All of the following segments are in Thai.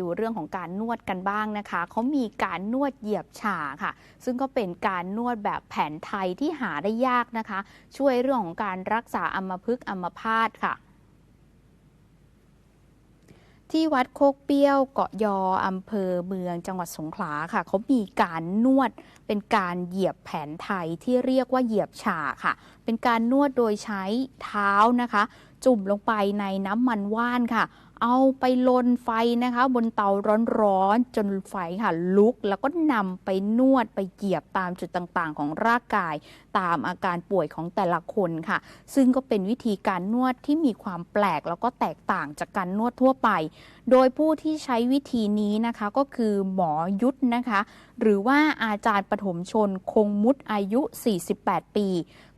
ดูเรื่องของการนวดกันบ้างนะคะ เขามีการนวดเหยียบฉาค่ะ ซึ่งก็เป็นการนวดแบบแผนไทยที่หาได้ยากนะคะ ช่วยเรื่องของการรักษาอัมพฤกษ์อัมพาตค่ะที่วัดโคกเปี้ยวเกาะยออำเภอเมืองจังหวัดสงขลาค่ะเขามีการนวดเป็นการเหยียบแผนไทยที่เรียกว่าเหยียบฉาค่ะ เป็นการนวดโดยใช้เท้านะคะ จุ่มลงไปในน้ำมันว่านค่ะ เอาไปลนไฟนะคะ บนเตาร้อนๆ จนไฟค่ะลุก แล้วก็นำไปนวดไปเหยียบตามจุดต่างๆ ของร่างกาย ตามอาการป่วยของแต่ละคนค่ะ ซึ่งก็เป็นวิธีการนวดที่มีความแปลก แล้วก็แตกต่างจากการนวดทั่วไป โดยผู้ที่ใช้วิธีนี้นะคะก็คือหมอยุทธนะคะ หรือว่าอาจารย์ปฐมชนคงมุดอายุ 48 ปี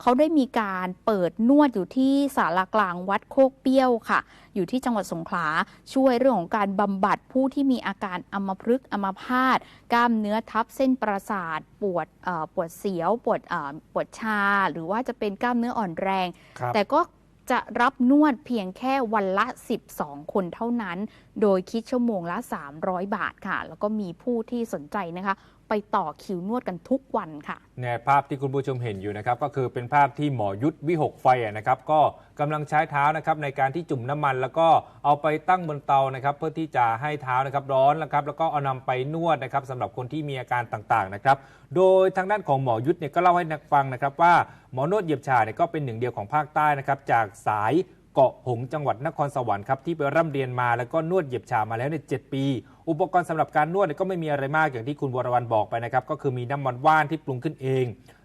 เขาได้มีการเปิดนวดอยู่ที่ศาลากลางวัดโคกเปี้ยวค่ะ อยู่ที่จังหวัดสงขลาช่วยเรื่องของการบำบัดผู้ที่มีอาการอัมพฤกษ์อัมพาตกล้ามเนื้อทับเส้นประสาทปวดเอ่อปวดเสียว ปวดเอ่อปวดชา หรือว่าจะเป็นกล้ามเนื้ออ่อนแรงครับแต่ก็ จะรับนวดเพียงแค่วันละ 12 คนเท่านั้น โดยคิดชั่วโมงละ 300 บาทค่ะ แล้วก็มีผู้ที่สนใจนะคะ ไปต่อคิวนวดกันทุกวันค่ะเนี่ยภาพที่คุณผู้ชมเห็นอยู่นะครับ ก็คือเป็นภาพที่หมอยุทธวิหกไฟนะครับ ก็กำลังใช้เท้านะครับในการที่จุ่มน้ำมัน แล้วก็เอาไปตั้งบนเตานะครับ เพื่อที่จะให้เท้านะครับร้อนนะครับ แล้วก็เอานำไปนวดนะครับสำหรับคนที่มีอาการต่างๆนะครับ โดยทางด้านของหมอยุทธเนี่ยก็เล่าให้นักฟังนะครับว่า หมอนวดเหยียบชาเนี่ยก็เป็นหนึ่งเดียวของภาคใต้นะครับจากสายเกาะหงจังหวัดนครสวรรค์ครับที่ไปร่ำเรียนมาแล้วก็นวดเหยียบชามาแล้วเนี่ยเจ็ดปี อุปกรณ์สำหรับการนวดก็ไม่มีอะไรมากอย่างที่คุณวรวรรณบอกไปนะครับก็คือมีน้ำมันว่านที่ปรุงขึ้นเอง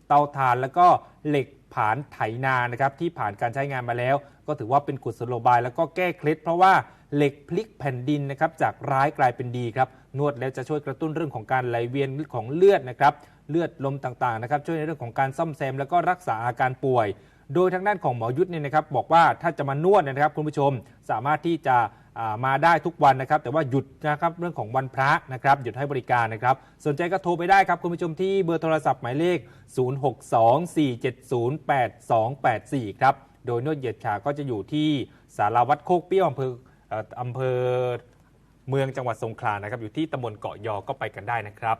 เตาถ่านแล้วก็เหล็กผานไถนานะครับที่ผ่านการใช้งานมาแล้ว ก็ถือว่าเป็นกุศโลบาย แล้วก็แก้เคล็ดเพราะว่าเหล็กพลิกแผ่นดินนะครับจากร้ายกลายเป็นดีครับนวดแล้วจะช่วยกระตุ้นเรื่องของการไหลเวียนของเลือดนะครับเลือดลมต่างๆนะครับช่วยในเรื่องของการซ่อมแซมแล้วก็รักษาอาการป่วย โดยทางด้านของหมอยุทธเนี่ยนะครับบอกว่าถ้าจะมานวดนะครับคุณผู้ชมสามารถที่จะมาได้ทุกวันนะครับ แต่ว่าหยุดนะครับเรื่องของวันพระนะครับ หยุดให้บริการนะครับ สนใจก็โทรไปได้ครับ คุณผู้ชมที่เบอร์โทรศัพท์หมายเลข 0624708284 ครับ โดยนวดเหยียดขาก็จะอยู่ที่สาราวัดโคกเปี้ยวอำเภออำเภอเมืองจังหวัดสงขลานะครับ อยู่ที่ตำบลเกาะยอก็ไปกันได้นะครับ